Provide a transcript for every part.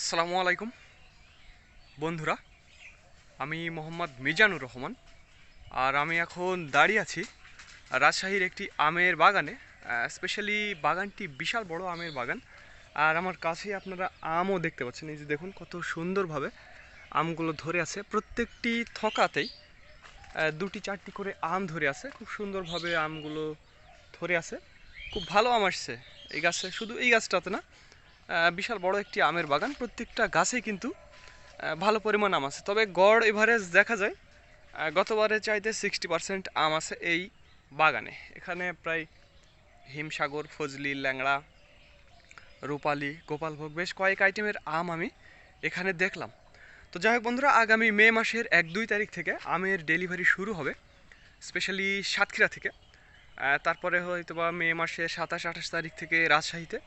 আসসালামু আলাইকুম। বন্ধুরা, আমি মোহাম্মদ মিজানুর রহমান, আর আমি এখন দাঁড়িয়ে আছি রাজশাহীর একটি আমের বাগানে স্পেশালি বাগানটি বিশাল বড় আমের বাগান। আর আমার কাছেই আপনারা আমও দেখতে পাচ্ছেন, এই যে দেখুন কত সুন্দরভাবে আমগুলো ধরে আছে। প্রত্যেকটি থকাতেই দুটি চারটি করে আম ধরে আছে, খুব সুন্দরভাবে আমগুলো ধরে আছে। খুব ভালো আম আসছে এই গাছে, শুধু এই গাছটাতে না বিশাল বড় একটি আমের বাগান। প্রত্যেকটা গাছেই কিন্তু ভালো পরিমাণ আম আছে। তবে গড় এভারেজ দেখা যায় গতবারের চাইতে সিক্সটি পার্সেন্ট আম আছে এই বাগানে। এখানে প্রায় হিমসাগর, ফজলি, ল্যাংড়া, রূপালি, গোপালভোগ বেশ কয়েক আইটেমের আম আমি এখানে দেখলাম। তো যাই হোক বন্ধুরা, আগামী মে মাসের এক দুই তারিখ থেকে আমের ডেলিভারি শুরু হবে, স্পেশালি সাতক্ষীরা থেকে। তারপরে হয়তো বা মে মাসের সাতাশ আঠাশ তারিখ থেকে রাজশাহীতে।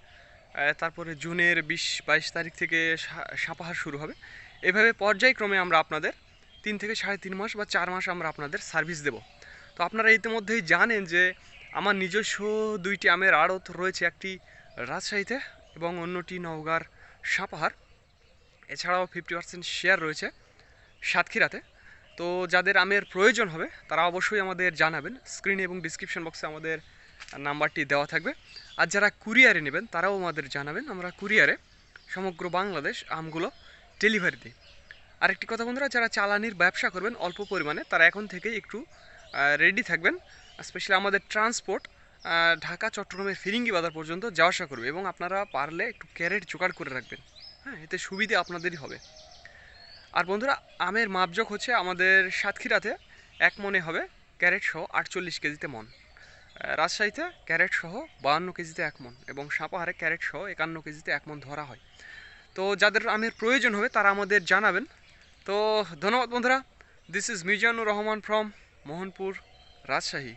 তারপরে জুনের বিশ, বাইশ তারিখ থেকে সাপাহার শুরু হবে। এভাবে পর্যায়ক্রমে আমরা আপনাদের তিন থেকে সাড়ে তিন মাস বা চার মাস আমরা আপনাদের সার্ভিস দেব। তো আপনারা ইতিমধ্যেই জানেন যে আমার নিজস্ব দুইটি আমের আড়ত রয়েছে, একটি রাজশাহীতে এবং অন্যটি নওগাঁর সাপাহার। এছাড়াও ফিফটি পার্সেন্ট শেয়ার রয়েছে সাতক্ষীরাতে। তো যাদের আমের প্রয়োজন হবে, তারা অবশ্যই আমাদের জানাবেন। স্ক্রিনে এবং ডিসক্রিপশন বক্সে আমাদের নাম্বারটি দেওয়া থাকবে। আর যারা কুরিয়ারে নেবেন, তারাও আমাদের জানাবেন। আমরা কুরিয়ারে সমগ্র বাংলাদেশ আমগুলো ডেলিভারি দিই। আরেকটি কথা বন্ধুরা, যারা চালানির ব্যবসা করবেন, অল্প পরিমাণে, তারা এখন থেকেই একটু রেডি থাকবেন। স্পেশালি আমাদের ট্রান্সপোর্ট ঢাকা, চট্টগ্রামের ফিরিঙ্গি বাজার পর্যন্ত যাওয়া আসা করবে এবং আপনারা পারলে একটু ক্যারেট জোগাড় করে রাখবেন। হ্যাঁ এতে সুবিধে আপনাদেরই হবে। আর বন্ধুরা, আমের মাপজোক হচ্ছে আমাদের সাতক্ষীরাতে এক মনে হবে ক্যারেট সহ আটচল্লিশ কেজিতে মন। রাজশাহীতে ক্যারেট সহ বাহান্ন কেজিতে এক মন এবং সাপাহারে ক্যারেট সহ একান্ন কেজিতে এক মন ধরা হয়। তো যাদের আমের প্রয়োজন হবে তারা আমাদের জানাবেন। তো ধন্যবাদ বন্ধুরা। This is Mizanur Rahman from Mohanpur, Rajshahi.